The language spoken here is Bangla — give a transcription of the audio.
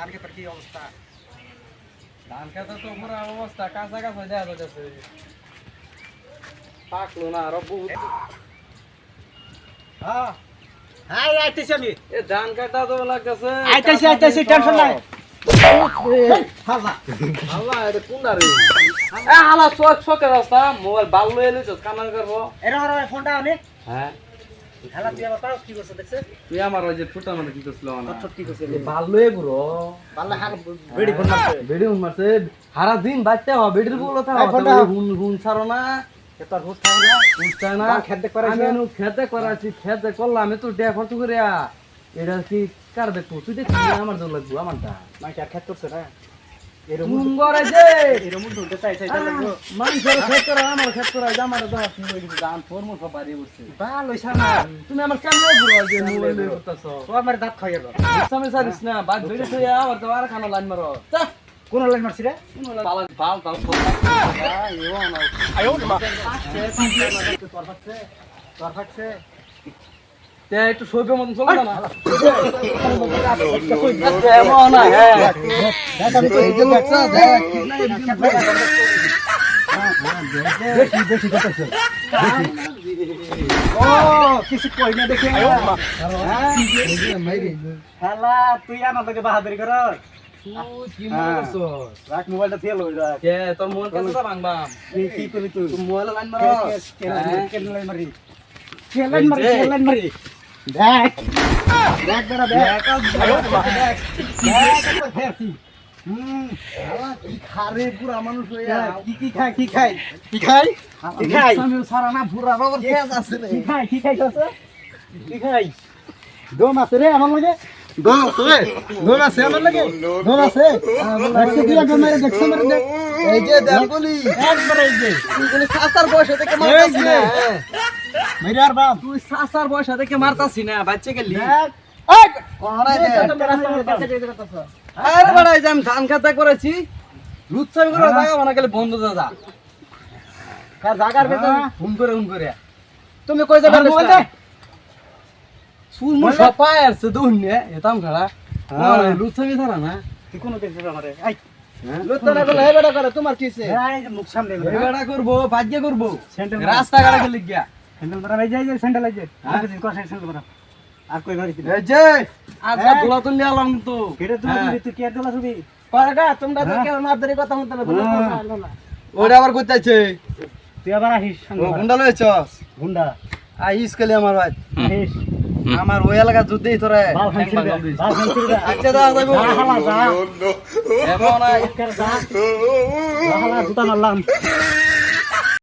ধান ক্ষেতের কি অবস্থা? ধান খেতে তো পুরো অবস্থা কাঁচা কাঁচা দেওয়া যাচ্ছে পাকলো না আরও বহুত। হ্যাঁ। হ্যাঁ আইতেছি আমি। এ ধান কাটা তো লাগতেছে। আইতেছি টেনশন নাই। মোবাইল করব। এরা ফোনটা হ্যাঁ। তুই আবার তাও কি করছে দেখছে? তুই আমার ওই যে ফুটা মানে কি করছিল না? তোর কি করছে বাল লয়ে গুরো বাল্লা বেড়ি ফোন মারছে। বেড়ি হুন মারছে। সারা দিন বাচ্চা হওয়া বেড়ির বলো তা হুন হুন ছাড়ো না। তোর হুশ থাকে না। বুঝতে না। ধান খেত আমি খেতে করাছি খেতে করলাম আমি তো খরচ করে এটা কি কার দেখব? তুই দেখবি আমার জন্য লাগবো আমারটা। মাই আর খেত করছে না। তুম আমার কেমন দাঁত আমি সারিস না বাদ তুই আবার তো আর খানা লাইন মারো কোন লাইন মারছি রে তোর ফাটছে তোর ফাটছে একটু সইবে মতন চলো না? তুই আমার তোকে বাহাদুরি কর রাখ মোবাইলটা ফেল রাখ। কে তোর কাছে ভাঙবাম। কি কি করবি তুই তুই মোবাইল লাইন মারো মারো লাইন মারি লাইন মারি লাইন মারি দেখ দেখ বড় দেখ দেখ দেখ খারে পুরা মানুষ কি কি খাই কি খাই কি খাই কি সারা না গ্যাস আছে রে কি দম আছে রে আমার লাগে দম আছে দম আছে আমার লাগে দম আছে দেখছে কি আগে মেরে দেখছে মেরে দেখ এই যে দেলগুলি একবারে এই যে তুই সাসার বয়সে থেকে মারতাছি না মেরে আর বাপ। তুই সাসার বয়সে থেকে মারতাছি না বাচ্চা গেলি দেখ। আরে বড় এই আমি ধান খাতা করেছি লুচ্ছামি করে জায়গা গেলে বন্ধ দাদা কার জাগার বেতন হুম করে হুম করে। তুমি কই যাবে মোবাইল দে সুর মু সপায় আছে দুন নে। এতাম খাড়া হ্যাঁ। লুচ্ছামি ছাড়া না। তুই কোন দেখছিস আমারে। আই লুচ্ছামি করলে হে বেটা করে তোমার কিসে এই যে মুখ সামনে হে বেটা করব ভাগ্য করব। স্যান্ডেল রাস্তা ঘাটে গিয়া। স্যান্ডেল মারা ভাই যাই যাই স্যান্ডেল আই যে আর দিন কয় স্যান্ডেল মারা আর কই মারি এই যে আজকে হ্যাঁ। দোলা তুললে আলাম তো কেটে তুমি হ্যাঁ। দিবি, তুই কে দিলা ছবি পারগা তোমরা তো হ্যাঁ। কেন মাদারি কথা মত না হ্যাঁ। আবার তুই আবার আহিস গুন্ডা লয়েছস গুন্ডা আইস কলি আমার ভাই আহিস আমার ওই এলাকা যুদ্ধই তোরে আচ্ছা দা আই জুতা মারলাম